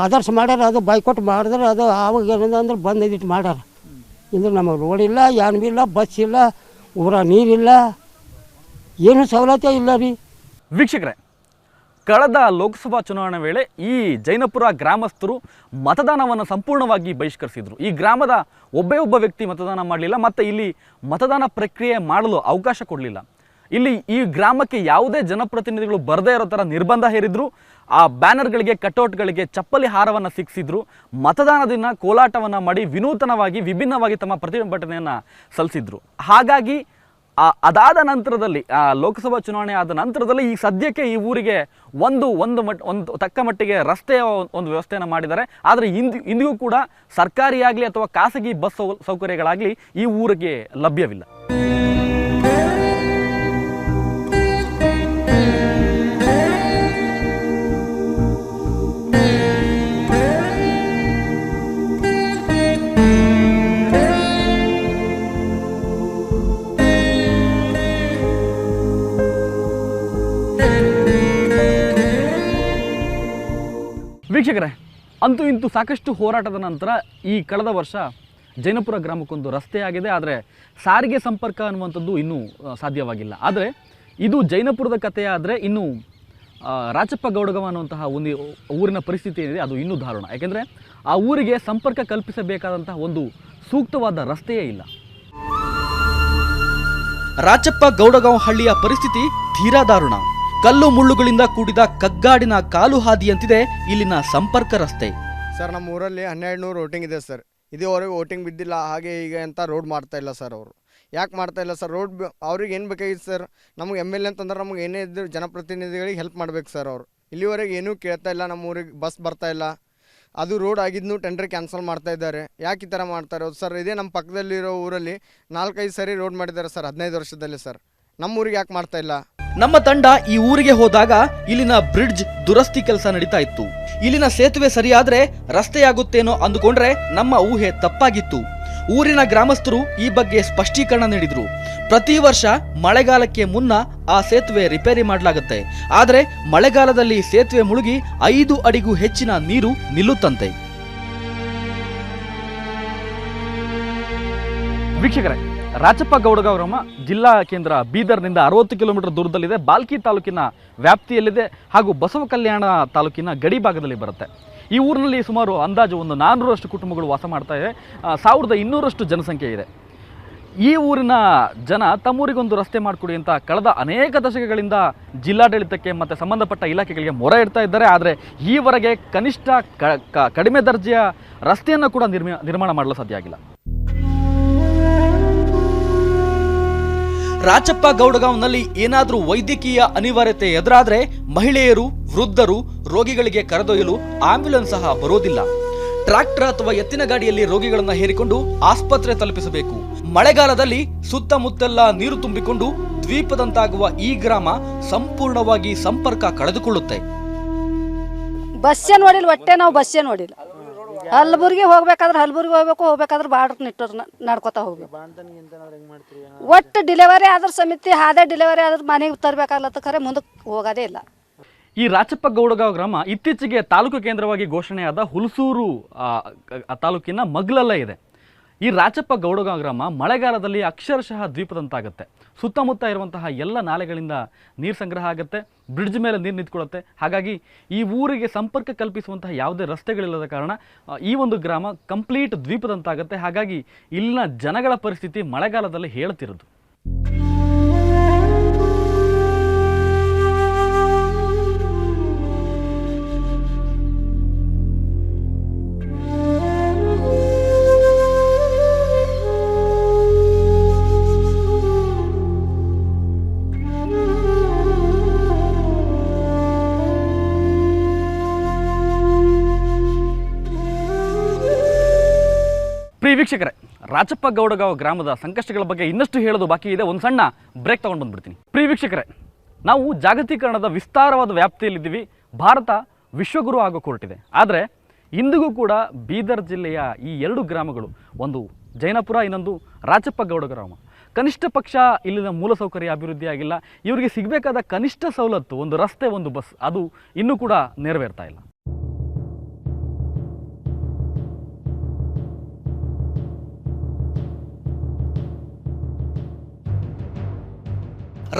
ಆದರ್ಶ ಮಾಡ್ಯಾರ, ಅದು ಬೈಕೊಟ್ಟು ಮಾಡಿದ್ರೆ ಅದು ಆವಾಗ ಏನಂದ್ರೆ ಅಂದ್ರೆ ಇದಿಟ್ಟು ಮಾಡ್ಯಾರ. ಇಂದ್ರೆ ನಮಗೆ ರೋಡ್ ಇಲ್ಲ ಏನು ಇಲ್ಲ ಬಸ್ ಇಲ್ಲ, ಊರ ನೀರಿಲ್ಲ ಏನು ಸವಲತ್ತು ಇಲ್ಲ ರೀ. ವೀಕ್ಷಕರೇ, ಕಳೆದ ಲೋಕಸಭಾ ಚುನಾವಣೆ ವೇಳೆ ಈ ಜೈನಪುರ ಗ್ರಾಮಸ್ಥರು ಮತದಾನವನ್ನು ಸಂಪೂರ್ಣವಾಗಿ ಬಹಿಷ್ಕರಿಸಿದರು. ಈ ಗ್ರಾಮದ ಒಬ್ಬೇ ಒಬ್ಬ ವ್ಯಕ್ತಿ ಮತದಾನ ಮಾಡಲಿಲ್ಲ, ಮತ್ತು ಇಲ್ಲಿ ಮತದಾನ ಪ್ರಕ್ರಿಯೆ ಮಾಡಲು ಅವಕಾಶ ಕೊಡಲಿಲ್ಲ. ಇಲ್ಲಿ ಈ ಗ್ರಾಮಕ್ಕೆ ಯಾವುದೇ ಜನಪ್ರತಿನಿಧಿಗಳು ಬರದೇ ಇರೋ ಥರ ನಿರ್ಬಂಧ ಹೇರಿದ್ರು, ಆ ಬ್ಯಾನರ್ಗಳಿಗೆ, ಕಟೌಟ್ಗಳಿಗೆ ಚಪ್ಪಲಿ ಹಾರವನ್ನು ಸಿಕ್ಕಿಸಿದ್ರು ಮತದಾನ ದಿನ ಕೋಲಾಟವನ್ನು ಮಾಡಿ ವಿನೂತನವಾಗಿ, ವಿಭಿನ್ನವಾಗಿ ತಮ್ಮ ಪ್ರತಿಭಟನೆಯನ್ನು ಸಲ್ಲಿಸಿದ್ರು. ಹಾಗಾಗಿ ಅದಾದ ನಂತರದಲ್ಲಿ, ಆ ಲೋಕಸಭಾ ಚುನಾವಣೆ ಆದ ನಂತರದಲ್ಲಿ ಈ ಸದ್ಯಕ್ಕೆ ಈ ಊರಿಗೆ ಒಂದು ಒಂದು ಮಟ್, ಒಂದು ತಕ್ಕ ಮಟ್ಟಿಗೆ ರಸ್ತೆಯ ಒಂದು ವ್ಯವಸ್ಥೆಯನ್ನು ಮಾಡಿದ್ದಾರೆ. ಆದರೆ ಇಂದು, ಇಂದಿಗೂ ಕೂಡ ಸರ್ಕಾರಿಯಾಗಲಿ ಅಥವಾ ಖಾಸಗಿ ಬಸ್ ಸೌಕರ್ಯಗಳಾಗಲಿ ಈ ಊರಿಗೆ ಲಭ್ಯವಿಲ್ಲ. ಅಂತೂ ಇಂತೂ ಸಾಕಷ್ಟು ಹೋರಾಟದ ನಂತರ ಈ ಕಳೆದ ವರ್ಷ ಜೈನಪುರ ಗ್ರಾಮಕ್ಕೊಂದು ರಸ್ತೆ ಆಗಿದೆ. ಆದರೆ ಸಾರಿಗೆ ಸಂಪರ್ಕ ಅನ್ನುವಂಥದ್ದು ಇನ್ನೂ ಸಾಧ್ಯವಾಗಿಲ್ಲ. ಆದರೆ ಇದು ಜೈನಪುರದ ಕಥೆಯಾದರೆ ಇನ್ನೂ ರಾಚಪ್ಪ ಗೌಡಗವ ಅನ್ನುವಂತಹ ಒಂದು ಊರಿನ ಪರಿಸ್ಥಿತಿ ಏನಿದೆ ಅದು ಇನ್ನೂ ದಾರುಣ ಯಾಕೆಂದರೆ ಆ ಊರಿಗೆ ಸಂಪರ್ಕ ಕಲ್ಪಿಸಬೇಕಾದಂತಹ ಒಂದು ಸೂಕ್ತವಾದ ರಸ್ತೆಯೇ ಇಲ್ಲ. ರಾಚಪ್ಪ ಗೌಡಗಾಂವ್ ಹಳ್ಳಿಯ ಪರಿಸ್ಥಿತಿ ತೀರಾ ದಾರುಣ ಕಲ್ಲು ಮುಳ್ಳುಗಳಿಂದ ಕೂಡಿದ ಕಗ್ಗಾಡಿನ ಕಾಲು ಹಾದಿಯಂತಿದೆ ಇಲ್ಲಿನ ಸಂಪರ್ಕ ರಸ್ತೆ. ಸರ್, ನಮ್ಮ ಊರಲ್ಲಿ ಹನ್ನೆರಡು ನೂರು ವೋಟಿಂಗ್ ಇದೆ ಸರ್. ಇದುವರೆಗೂ ವೋಟಿಂಗ್ ಬಿದ್ದಿಲ್ಲ, ಹಾಗೆ ಈಗ ಅಂತ ರೋಡ್ ಮಾಡ್ತಾ ಇಲ್ಲ ಸರ್ ಅವರು. ಯಾಕೆ ಮಾಡ್ತಾ ಇಲ್ಲ ಸರ್? ರೋಡ್ ಅವ್ರಿಗೆ ಏನು ಬೇಕಾಗಿತ್ತು ಸರ್? ನಮಗೆ ಎಂ ಎಲ್ ಎ ಅಂತಂದ್ರೆ ನಮಗೆ ಏನೇ ಇದ್ದರೂ ಜನಪ್ರತಿನಿಧಿಗಳಿಗೆ ಹೆಲ್ಪ್ ಮಾಡ್ಬೇಕು ಸರ್ ಅವರು. ಇಲ್ಲಿವರೆಗೆ ಏನೂ ಕೇಳ್ತಾ ಇಲ್ಲ, ನಮ್ಮ ಊರಿಗೆ ಬಸ್ ಬರ್ತಾ ಇಲ್ಲ. ಅದು ರೋಡ್ ಆಗಿದ್ನು ಟೆಂಡರ್ ಕ್ಯಾನ್ಸಲ್ ಮಾಡ್ತಾ ಇದ್ದಾರೆ. ಯಾಕೆ ಈ ಥರ ಮಾಡ್ತಾರೆ ಸರ್? ಇದೇ ನಮ್ಮ ಪಕ್ಕದಲ್ಲಿರೋ ಊರಲ್ಲಿ ನಾಲ್ಕೈದು ಸರಿ ರೋಡ್ ಮಾಡಿದ್ದಾರೆ ಸರ್, ಹದಿನೈದು ವರ್ಷದಲ್ಲಿ ಸರ್. ನಮ್ಮ ಊರಿಗೆ ಯಾಕೆ ಮಾಡ್ತಾ ಇಲ್ಲ? ನಮ್ಮ ತಂಡ ಈ ಊರಿಗೆ ಹೋದಾಗ ಇಲ್ಲಿನ ಬ್ರಿಡ್ಜ್ ದುರಸ್ತಿ ಕೆಲಸ ನಡೀತಾ ಇತ್ತು. ಇಲ್ಲಿನ ಸೇತುವೆ ಸರಿಯಾದ್ರೆ ರಸ್ತೆಯಾಗುತ್ತೇನೋ ಅಂದುಕೊಂಡ್ರೆ ನಮ್ಮ ಊಹೆ ತಪ್ಪಾಗಿತ್ತು. ಊರಿನ ಗ್ರಾಮಸ್ಥರು ಈ ಬಗ್ಗೆ ಸ್ಪಷ್ಟೀಕರಣ ನೀಡಿದ್ರು. ಪ್ರತಿ ವರ್ಷ ಮಳೆಗಾಲಕ್ಕೆ ಮುನ್ನ ಆ ಸೇತುವೆ ರಿಪೇರಿ ಮಾಡಲಾಗುತ್ತೆ. ಆದರೆ ಮಳೆಗಾಲದಲ್ಲಿ ಸೇತುವೆ ಮುಳುಗಿ ಐದು ಅಡಿಗೂ ಹೆಚ್ಚಿನ ನೀರು ನಿಲ್ಲುತ್ತಂತೆ. ವೀಕ್ಷಕರೇ ರಾಚಪ್ಪ ಗೌಡಗೌರಮ್ಮ ಜಿಲ್ಲಾ ಕೇಂದ್ರ ಬೀದರ್ನಿಂದ ಅರವತ್ತು ಕಿಲೋಮೀಟರ್ ದೂರದಲ್ಲಿದೆ. ಬಾಲ್ಕಿ ತಾಲೂಕಿನ ವ್ಯಾಪ್ತಿಯಲ್ಲಿದೆ ಹಾಗೂ ಬಸವ ಕಲ್ಯಾಣ ತಾಲೂಕಿನ ಗಡಿ ಭಾಗದಲ್ಲಿ ಬರುತ್ತೆ. ಈ ಊರಿನಲ್ಲಿ ಸುಮಾರು ಅಂದಾಜು ಒಂದು ನಾನ್ನೂರಷ್ಟು ಕುಟುಂಬಗಳು ವಾಸ ಮಾಡ್ತಾ ಇದೆ ಸಾವಿರದ ಇನ್ನೂರಷ್ಟು ಜನಸಂಖ್ಯೆ ಇದೆ. ಈ ಊರಿನ ಜನ ತಮ್ಮೂರಿಗೊಂದು ರಸ್ತೆ ಮಾಡಿಕೊಡಿ ಅಂತ ಕಳೆದ ಅನೇಕ ದಶಕಗಳಿಂದ ಜಿಲ್ಲಾಡಳಿತಕ್ಕೆ ಮತ್ತು ಸಂಬಂಧಪಟ್ಟ ಇಲಾಖೆಗಳಿಗೆ ಮೊರೆ ಇಡ್ತಾ ಇದ್ದಾರೆ. ಆದರೆ ಈವರೆಗೆ ಕನಿಷ್ಠ ಕಡಿಮೆ ದರ್ಜೆಯ ರಸ್ತೆಯನ್ನು ಕೂಡ ನಿರ್ಮಿ, ನಿರ್ಮಾಣ ಮಾಡಲು ಸಾಧ್ಯ ಆಗಿಲ್ಲ. ರಾಚಪ್ಪ ಗೌಡಗಾಂವ್ನಲ್ಲಿ ಏನಾದರೂ ವೈದ್ಯಕೀಯ ಅನಿವಾರ್ಯತೆ ಎದುರಾದರೆ ಮಹಿಳೆಯರು, ವೃದ್ಧರು, ರೋಗಿಗಳಿಗೆ ಕರೆದೊಯ್ಯಲು ಆಂಬ್ಯುಲೆನ್ಸ್ ಸಹ ಬರೋದಿಲ್ಲ. ಟ್ರಾಕ್ಟರ್ ಅಥವಾ ಎತ್ತಿನ ಗಾಡಿಯಲ್ಲಿ ರೋಗಿಗಳನ್ನು ಹೇರಿಕೊಂಡು ಆಸ್ಪತ್ರೆ ತಲುಪಿಸಬೇಕು. ಮಳೆಗಾಲದಲ್ಲಿ ಸುತ್ತಮುತ್ತೆಲ್ಲ ನೀರು ತುಂಬಿಕೊಂಡು ದ್ವೀಪದಂತಾಗುವ ಈ ಗ್ರಾಮ ಸಂಪೂರ್ಣವಾಗಿ ಸಂಪರ್ಕ ಕಳೆದುಕೊಳ್ಳುತ್ತೆ. ಬಸ್ಸೇ ನೋಡಿಲ್ಲ, ಒಟ್ಟೆ ನಾವು ಬಸ್ಸೇ ನೋಡಿಲ್ಲ. ಹಲ್ಬುರ್ಗಿ ಹೋಗ್ಬೇಕಾದ್ರೆ ಹಲ್ಬುರ್ಗಿ ಹೋಗ್ಬೇಕು, ಹೋಗ್ಬೇಕಾದ್ರೆ ಬಾರ್ಡರ್ ನಿಟ್ಟರ್ ನಡ್ಕೊತಾ ಹೋಗ್ಬೇಕು. ಒಟ್ಟು ಡಿಲೆವರಿ ಆದ್ರ ಸಮಿತಿ, ಹಾದೆ ಡಿಲೆವರಿ ಆದ್ರೆ ಮನೆಗೆ ತರ್ಬೇಕಾಗ್ಲತ್ತ ಖರೆ ಮುಂದಕ್ಕೆ ಹೋಗೋದೇ ಇಲ್ಲ. ಈ ರಾಚಪ್ಪ ಗೌಡಗಾಂವ್ ಗ್ರಾಮ ಇತ್ತೀಚೆಗೆ ತಾಲೂಕು ಕೇಂದ್ರವಾಗಿ ಘೋಷಣೆಯಾದ ಹುಲಸೂರು ತಾಲೂಕಿನ ಮಗ್ಲಲ್ಲ ಇದೆ. ಈ ರಾಚಪ್ಪ ಗೌಡಗ ಗ್ರಾಮ ಮಳೆಗಾಲದಲ್ಲಿ ಅಕ್ಷರಶಃ ದ್ವೀಪದಂತಾಗುತ್ತೆ. ಸುತ್ತಮುತ್ತ ಇರುವಂತಹ ಎಲ್ಲ ನಾಲೆಗಳಿಂದ ನೀರು ಸಂಗ್ರಹ ಆಗುತ್ತೆ, ಬ್ರಿಡ್ಜ್ ಮೇಲೆ ನೀರು ನಿಂತ್ಕೊಳ್ಳುತ್ತೆ. ಹಾಗಾಗಿ ಈ ಊರಿಗೆ ಸಂಪರ್ಕ ಕಲ್ಪಿಸುವಂತಹ ಯಾವುದೇ ರಸ್ತೆಗಳಿಲ್ಲದ ಕಾರಣ ಈ ಒಂದು ಗ್ರಾಮ ಕಂಪ್ಲೀಟ್ ದ್ವೀಪದಂತಾಗುತ್ತೆ. ಹಾಗಾಗಿ ಇಲ್ಲಿನ ಜನಗಳ ಪರಿಸ್ಥಿತಿ ಮಳೆಗಾಲದಲ್ಲಿ ಹೇಳ್ತಿರೋದು ವೀಕ್ಷಕರೇ, ರಾಜಪ್ಪ ಗೌಡಗಾವ್ ಗ್ರಾಮದ ಸಂಕಷ್ಟಗಳ ಬಗ್ಗೆ ಇನ್ನಷ್ಟು ಹೇಳೋದು ಬಾಕಿ ಇದೆ. ಒಂದು ಸಣ್ಣ ಬ್ರೇಕ್ ತಗೊಂಡು ಬಂದ್ಬಿಡ್ತೀನಿ. ಪ್ರಿಯ ವೀಕ್ಷಕರೇ, ನಾವು ಜಾಗತೀಕರಣದ ವಿಸ್ತಾರವಾದ ವ್ಯಾಪ್ತಿಯಲ್ಲಿದ್ದೀವಿ. ಭಾರತ ವಿಶ್ವಗುರು ಆಗೋ ಹೊರಟಿದೆ ಆದರೆ, ಇಂದಿಗೂ ಕೂಡ ಬೀದರ್ ಜಿಲ್ಲೆಯ ಈ ಎರಡು ಗ್ರಾಮಗಳು, ಒಂದು ಜೈನಪುರ, ಇನ್ನೊಂದು ರಾಜಪ್ಪ ಗೌಡ ಗ್ರಾಮ ಕನಿಷ್ಠ ಪಕ್ಷ ಇಲ್ಲಿನ ಮೂಲಸೌಕರ್ಯ ಅಭಿವೃದ್ಧಿ ಆಗಿಲ್ಲ. ಇವರಿಗೆ ಸಿಗಬೇಕಾದ ಕನಿಷ್ಠ ಸವಲತ್ತು, ಒಂದು ರಸ್ತೆ, ಒಂದು ಬಸ್ ಅದು ಇನ್ನೂ ಕೂಡ ನೆರವೇರ್ತಾ ಇಲ್ಲ.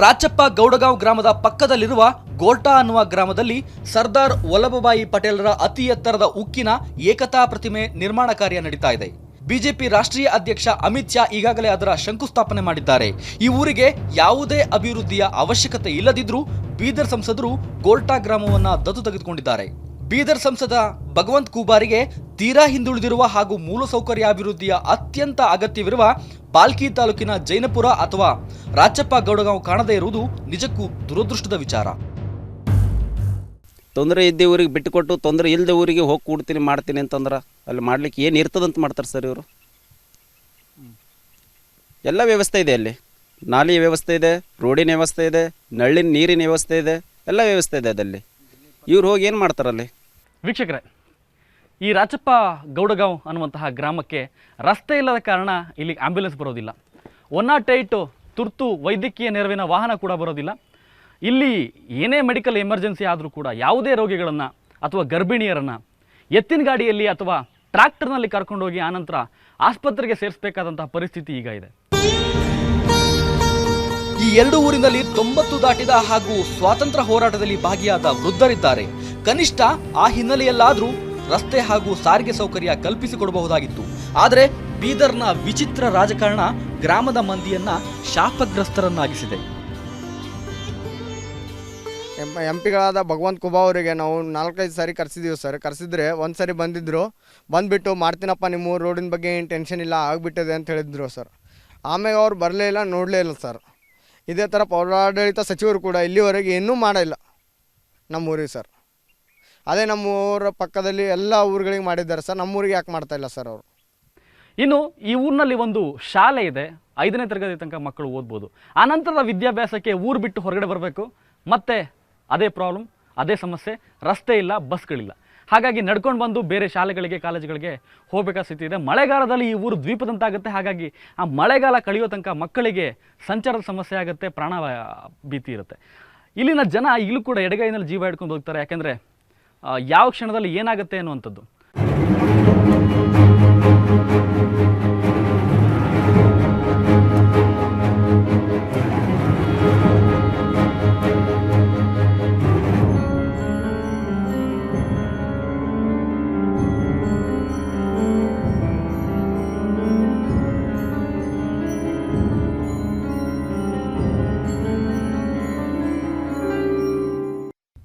ರಾಚಪ್ಪ ಗೌಡಗಾಂವ್ ಗ್ರಾಮದ ಪಕ್ಕದಲ್ಲಿರುವ ಗೋಲ್ಟಾ ಅನ್ನುವ ಗ್ರಾಮದಲ್ಲಿ ಸರ್ದಾರ್ ವಲ್ಲಭಭಾಯಿ ಪಟೇಲರ ಅತಿ ಎತ್ತರದ ಉಕ್ಕಿನ ಏಕತಾ ಪ್ರತಿಮೆ ನಿರ್ಮಾಣ ಕಾರ್ಯ ನಡೀತಾ ಇದೆ. ಬಿಜೆಪಿ ರಾಷ್ಟ್ರೀಯ ಅಧ್ಯಕ್ಷ ಅಮಿತ್ ಶಾ ಈಗಾಗಲೇ ಅದರ ಶಂಕುಸ್ಥಾಪನೆ ಮಾಡಿದ್ದಾರೆ. ಈ ಊರಿಗೆ ಯಾವುದೇ ಅಭಿವೃದ್ಧಿಯ ಅವಶ್ಯಕತೆ ಇಲ್ಲದಿದ್ರೂ ಬೀದರ್ ಸಂಸದರು ಗೋಲ್ಟಾ ಗ್ರಾಮವನ್ನ ದತ್ತು ತೆಗೆದುಕೊಂಡಿದ್ದಾರೆ. ಬೀದರ್ ಸಂಸದ ಭಗವಂತ್ ಕೂಬಾರಿಗೆ ತೀರಾ ಹಿಂದುಳಿದಿರುವ ಹಾಗೂ ಮೂಲಸೌಕರ್ಯ ಅಭಿವೃದ್ಧಿಯ ಅತ್ಯಂತ ಅಗತ್ಯವಿರುವ ಪಾಲ್ಕಿ ತಾಲೂಕಿನ ಜೈನಪುರ ಅಥವಾ ರಾಚಪ್ಪ ಗೌಡಗಾಂವ್ ಕಾಣದೇ ಇರುವುದು ನಿಜಕ್ಕೂ ದುರದೃಷ್ಟದ ವಿಚಾರ. ತೊಂದರೆ ಇದ್ದೇ ಊರಿಗೆ ಬಿಟ್ಟುಕೊಟ್ಟು ತೊಂದರೆ ಇಲ್ಲದೆ ಊರಿಗೆ ಹೋಗಿ ಕೂಡ್ತೀನಿ ಮಾಡ್ತೀನಿ ಅಂತಂದ್ರೆ ಅಲ್ಲಿ ಮಾಡ್ಲಿಕ್ಕೆ ಏನು ಇರ್ತದಂತ ಮಾಡ್ತಾರೆ ಸರ್ ಇವರು? ಎಲ್ಲ ವ್ಯವಸ್ಥೆ ಇದೆ ಅಲ್ಲಿ. ನಾಲಿ ವ್ಯವಸ್ಥೆ ಇದೆ ರೋಡಿನ ವ್ಯವಸ್ಥೆ ಇದೆ ನಳ್ಳಿನ ನೀರಿನ ವ್ಯವಸ್ಥೆ ಇದೆ ಎಲ್ಲ ವ್ಯವಸ್ಥೆ ಇದೆ ಅದಲ್ಲಿ ಇವ್ರು ಹೋಗಿ ಏನು ಮಾಡ್ತಾರಲ್ಲಿ? ವೀಕ್ಷಕರೇ ಈ ರಾಜಪ್ಪ ಗೌಡಗಾಂವ್ ಅನ್ನುವಂತಹ ಗ್ರಾಮಕ್ಕೆ ರಸ್ತೆ ಇಲ್ಲದ ಕಾರಣ ಇಲ್ಲಿ ಆಂಬ್ಯುಲೆನ್ಸ್ ಬರೋದಿಲ್ಲ. ಒನ್ ನಾಟ್ ಏಯ್ಟು, ತುರ್ತು ವೈದ್ಯಕೀಯ ನೆರವಿನ ವಾಹನ ಕೂಡ ಬರೋದಿಲ್ಲ. ಇಲ್ಲಿ ಏನೇ ಮೆಡಿಕಲ್ ಎಮರ್ಜೆನ್ಸಿ ಆದರೂ ಕೂಡ ಯಾವುದೇ ರೋಗಿಗಳನ್ನು ಅಥವಾ ಗರ್ಭಿಣಿಯರನ್ನು ಎತ್ತಿನ ಗಾಡಿಯಲ್ಲಿ ಅಥವಾ ಟ್ರ್ಯಾಕ್ಟರ್ನಲ್ಲಿ ಕರ್ಕೊಂಡೋಗಿ ಆನಂತರ ಆಸ್ಪತ್ರೆಗೆ ಸೇರಿಸಬೇಕಾದಂತಹ ಪರಿಸ್ಥಿತಿ ಈಗ ಇದೆ. ಈ ಎರಡು ಊರಿನಲ್ಲಿ ತೊಂಬತ್ತು ದಾಟಿದ ಹಾಗೂ ಸ್ವಾತಂತ್ರ್ಯ ಹೋರಾಟದಲ್ಲಿ ಭಾಗಿಯಾದ ವೃದ್ಧರಿದ್ದಾರೆ. ಕನಿಷ್ಠ ಆ ಹಿನ್ನೆಲೆಯಲ್ಲಾದರೂ ರಸ್ತೆ ಹಾಗೂ ಸಾರಿಗೆ ಸೌಕರ್ಯ ಕಲ್ಪಿಸಿಕೊಡಬಹುದಾಗಿತ್ತು. ಆದರೆ ಬೀದರ್ನ ವಿಚಿತ್ರ ರಾಜಕಾರಣ ಗ್ರಾಮದ ಮಂದಿಯನ್ನ ಶಾಪಗ್ರಸ್ತರನ್ನಾಗಿಸಿದೆ. ಎಂ ಪಿಗಳಾದ ಭಗವಂತ ಕುಬಾ ಅವರಿಗೆ ನಾವು ನಾಲ್ಕೈದು ಸಾರಿ ಕರೆಸಿದ್ದೀವಿ ಸರ್. ಕರೆಸಿದ್ರೆ ಒಂದು ಸಾರಿ ಬಂದಿದ್ದರು ಬಂದುಬಿಟ್ಟು ಮಾಡ್ತೀನಪ್ಪ ನಿಮ್ಮ ರೋಡಿನ ಬಗ್ಗೆ ಏನು ಟೆನ್ಷನ್ ಇಲ್ಲ, ಆಗಿಬಿಟ್ಟಿದೆ ಅಂತ ಹೇಳಿದ್ರು ಸರ್. ಆಮೇಲೆ ಅವ್ರು ಬರಲೇ ಇಲ್ಲ, ನೋಡಲೇ ಇಲ್ಲ ಸರ್. ಇದೇ ಥರ ಪೌರಾಡಳಿತ ಸಚಿವರು ಕೂಡ ಇಲ್ಲಿವರೆಗೆ ಇನ್ನೂ ಮಾಡಿಲ್ಲ ನಮ್ಮ ಊರಿಗೆ ಸರ್. ಅದೇ ನಮ್ಮ ಊರ ಪಕ್ಕದಲ್ಲಿ ಎಲ್ಲ ಊರುಗಳಿಗೆ ಮಾಡಿದ್ದಾರೆ ಸರ್. ನಮ್ಮ ಊರಿಗೆ ಯಾಕೆ ಮಾಡ್ತಾ ಇಲ್ಲ ಸರ್ ಅವರು? ಇನ್ನು ಈ ಊರಿನಲ್ಲಿ ಒಂದು ಶಾಲೆ ಇದೆ. ಐದನೇ ತರಗತಿ ತನಕ ಮಕ್ಕಳು ಓದ್ಬೋದು. ನಂತರದ ವಿದ್ಯಾಭ್ಯಾಸಕ್ಕೆ ಊರು ಬಿಟ್ಟು ಹೊರಗಡೆ ಬರಬೇಕು. ಮತ್ತೆ ಅದೇ ಪ್ರಾಬ್ಲಮ್ ಅದೇ ಸಮಸ್ಯೆ. ರಸ್ತೆ ಇಲ್ಲ, ಬಸ್ಗಳಿಲ್ಲ. ಹಾಗಾಗಿ ನಡ್ಕೊಂಡು ಬಂದು ಬೇರೆ ಶಾಲೆಗಳಿಗೆ, ಕಾಲೇಜುಗಳಿಗೆ ಹೋಗಬೇಕಾದ ಸ್ಥಿತಿ ಇದೆ. ಮಳೆಗಾಲದಲ್ಲಿ ಈ ಊರು ದ್ವೀಪದಂತಾಗುತ್ತೆ. ಹಾಗಾಗಿ ಆ ಮಳೆಗಾಲ ಕಳೆಯೋ ತನಕ ಮಕ್ಕಳಿಗೆ ಸಂಚಾರದ ಸಮಸ್ಯೆ ಆಗುತ್ತೆ, ಪ್ರಾಣ ಭೀತಿ ಇರುತ್ತೆ. ಇಲ್ಲಿನ ಜನ ಇಲ್ಲೂ ಕೂಡ ಎಡಗೈನಲ್ಲಿ ಜೀವ ಹಿಡ್ಕೊಂಡು ಹೋಗ್ತಾರೆ. ಯಾಕೆಂದರೆ ಯಾವ ಕ್ಷಣದಲ್ಲಿ ಏನಾಗುತ್ತೆ ಅನ್ನುವಂಥದ್ದು.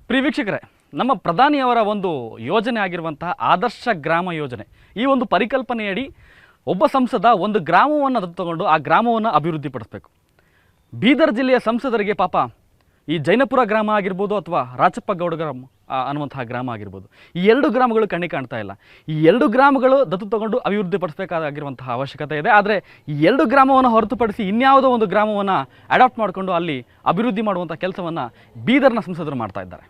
ಪ್ರಿಯ ನಮ್ಮ ಪ್ರಧಾನಿಯವರ ಒಂದು ಯೋಜನೆ ಆಗಿರುವಂತಹ ಆದರ್ಶ ಗ್ರಾಮ ಯೋಜನೆ. ಈ ಒಂದು ಪರಿಕಲ್ಪನೆಯಡಿ ಒಬ್ಬ ಸಂಸದ ಒಂದು ಗ್ರಾಮವನ್ನು ತಗೊಂಡು ಆ ಗ್ರಾಮವನ್ನು ಅಭಿವೃದ್ಧಿಪಡಿಸಬೇಕು. ಬೀದರ್ ಜಿಲ್ಲೆಯ ಸಂಸದರಿಗೆ ಪಾಪ ಈ ಜೈನಪುರ ಗ್ರಾಮ ಆಗಿರ್ಬೋದು ಅಥವಾ ರಾಚಪ್ಪ ಗೌಡ ಗ್ರಾಮ ಅನ್ನುವಂತಹ ಗ್ರಾಮ ಆಗಿರ್ಬೋದು. ಈ ಎರಡು ಗ್ರಾಮಗಳು ಕಣ್ಣಿಗೆ ಕಾಣ್ತಾ ಇಲ್ಲ. ಈ ಎರಡು ಗ್ರಾಮಗಳು ದತ್ತು ತಗೊಂಡು ಅಭಿವೃದ್ಧಿಪಡಿಸಬೇಕಾಗಿರುವಂತಹ ಅವಶ್ಯಕತೆ ಇದೆ. ಆದರೆ ಈ ಎರಡು ಗ್ರಾಮವನ್ನು ಹೊರತುಪಡಿಸಿ ಇನ್ಯಾವುದೋ ಒಂದು ಗ್ರಾಮವನ್ನು ಅಡಾಪ್ಟ್ ಮಾಡಿಕೊಂಡು ಅಲ್ಲಿ ಅಭಿವೃದ್ಧಿ ಮಾಡುವಂಥ ಕೆಲಸವನ್ನು ಬೀದರ್ನ ಸಂಸದರು ಮಾಡ್ತಾ ಇದ್ದಾರೆ.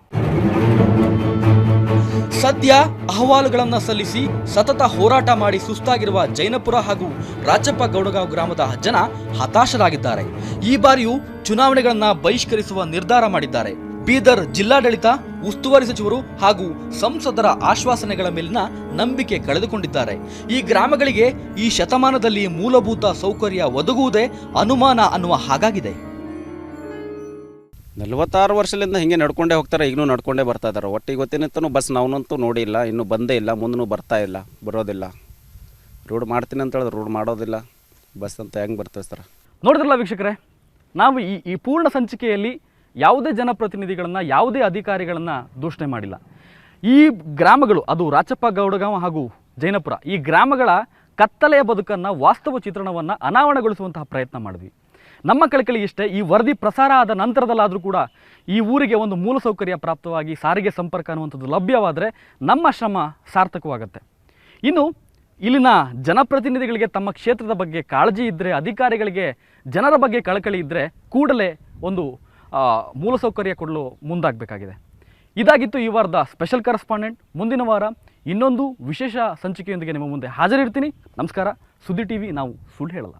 ಸದ್ಯ ಅಹವಾಲುಗಳನ್ನು ಸಲ್ಲಿಸಿ ಸತತ ಹೋರಾಟ ಮಾಡಿ ಸುಸ್ತಾಗಿರುವ ಜೈನಪುರ ಹಾಗೂ ರಾಜಪ್ಪ ಗೌಡಗಾಂವ್ ಗ್ರಾಮದ ಜನ ಹತಾಶರಾಗಿದ್ದಾರೆ. ಈ ಬಾರಿಯೂ ಚುನಾವಣೆಗಳನ್ನ ಬಹಿಷ್ಕರಿಸುವ ನಿರ್ಧಾರ ಮಾಡಿದ್ದಾರೆ. ಬೀದರ್ ಜಿಲ್ಲಾಡಳಿತ, ಉಸ್ತುವಾರಿ ಸಚಿವರು ಹಾಗೂ ಸಂಸದರ ಆಶ್ವಾಸನೆಗಳ ಮೇಲಿನ ನಂಬಿಕೆ ಕಳೆದುಕೊಂಡಿದ್ದಾರೆ. ಈ ಗ್ರಾಮಗಳಿಗೆ ಈ ಶತಮಾನದಲ್ಲಿ ಮೂಲಭೂತ ಸೌಕರ್ಯ ಒದಗುವುದೇ ಅನುಮಾನ ಅನ್ನುವ ಹಾಗಾಗಿದೆ. ನಲವತ್ತಾರು ವರ್ಷದಿಂದ ಹಿಂಗೆ ನಡ್ಕೊಂಡೇ ಹೋಗ್ತಾರೆ, ಈಗಲೂ ನಡ್ಕೊಂಡೇ ಬರ್ತಾ ಇದ್ದಾರೆ. ಒಟ್ಟು ಇವತ್ತಿನಂತೂ ಬಸ್ ನಾವನಂತೂ ನೋಡಿಲ್ಲ, ಇನ್ನೂ ಬಂದೇ ಇಲ್ಲ ಮುಂದೂ ಬರ್ತಾ ಇಲ್ಲ, ಬರೋದಿಲ್ಲ. ರೋಡ್ ಮಾಡ್ತೀನಿ ಅಂತ ಹೇಳಿದ್ರೆ ರೋಡ್ ಮಾಡೋದಿಲ್ಲ. ಬಸ್ ಅಂತ ಹೆಂಗೆ ಬರ್ತದೆ ಸರ್? ನೋಡಿದ್ರಲ್ಲ ವೀಕ್ಷಕರೇ, ನಾವು ಈ ಈ ಪೂರ್ಣ ಸಂಚಿಕೆಯಲ್ಲಿ ಯಾವುದೇ ಜನಪ್ರತಿನಿಧಿಗಳನ್ನು, ಯಾವುದೇ ಅಧಿಕಾರಿಗಳನ್ನು ದೂಷಣೆ ಮಾಡಿಲ್ಲ. ಈ ಗ್ರಾಮಗಳು, ಅದು ರಾಚಪ್ಪ, ಗೌಡಗಾಂವ್ ಹಾಗೂ ಜೈನಪುರ, ಈ ಗ್ರಾಮಗಳ ಕತ್ತಲೆಯ ಬದುಕನ್ನು, ವಾಸ್ತವ ಚಿತ್ರಣವನ್ನು ಅನಾವರಣಗೊಳಿಸುವಂತಹ ಪ್ರಯತ್ನ ಮಾಡಿದ್ವಿ. ನಮ್ಮ ಕಳಕಳಿ ಇಷ್ಟೇ, ಈ ವರದಿ ಪ್ರಸಾರ ಆದ ನಂತರದಲ್ಲಾದರೂ ಕೂಡ ಈ ಊರಿಗೆ ಒಂದು ಮೂಲಸೌಕರ್ಯ ಪ್ರಾಪ್ತವಾಗಿ ಸಾರಿಗೆ ಸಂಪರ್ಕ ಅನ್ನುವಂಥದ್ದು ಲಭ್ಯವಾದರೆ ನಮ್ಮ ಶ್ರಮ ಸಾರ್ಥಕವಾಗುತ್ತೆ. ಇನ್ನು ಇಲ್ಲಿನ ಜನಪ್ರತಿನಿಧಿಗಳಿಗೆ ತಮ್ಮ ಕ್ಷೇತ್ರದ ಬಗ್ಗೆ ಕಾಳಜಿ ಇದ್ದರೆ ಅಧಿಕಾರಿಗಳಿಗೆ ಜನರ ಬಗ್ಗೆ ಕಳಕಳಿ ಇದ್ದರೆ ಕೂಡಲೇ ಒಂದು ಮೂಲಸೌಕರ್ಯ ಕೊಡಲು ಮುಂದಾಗಬೇಕಾಗಿದೆ. ಇದಾಗಿತ್ತು ಈ ವಾರದ ಸ್ಪೆಷಲ್ ಕರೆಸ್ಪಾಂಡೆಂಟ್. ಮುಂದಿನ ವಾರ ಇನ್ನೊಂದು ವಿಶೇಷ ಸಂಚಿಕೆಯೊಂದಿಗೆ ನಿಮ್ಮ ಮುಂದೆ ಹಾಜರಿರ್ತೀನಿ. ನಮಸ್ಕಾರ. ಸುದ್ದಿ ಟಿ ವಿ ನಾವು ಸುಳ್ಳು ಹೇಳಲ್ಲ.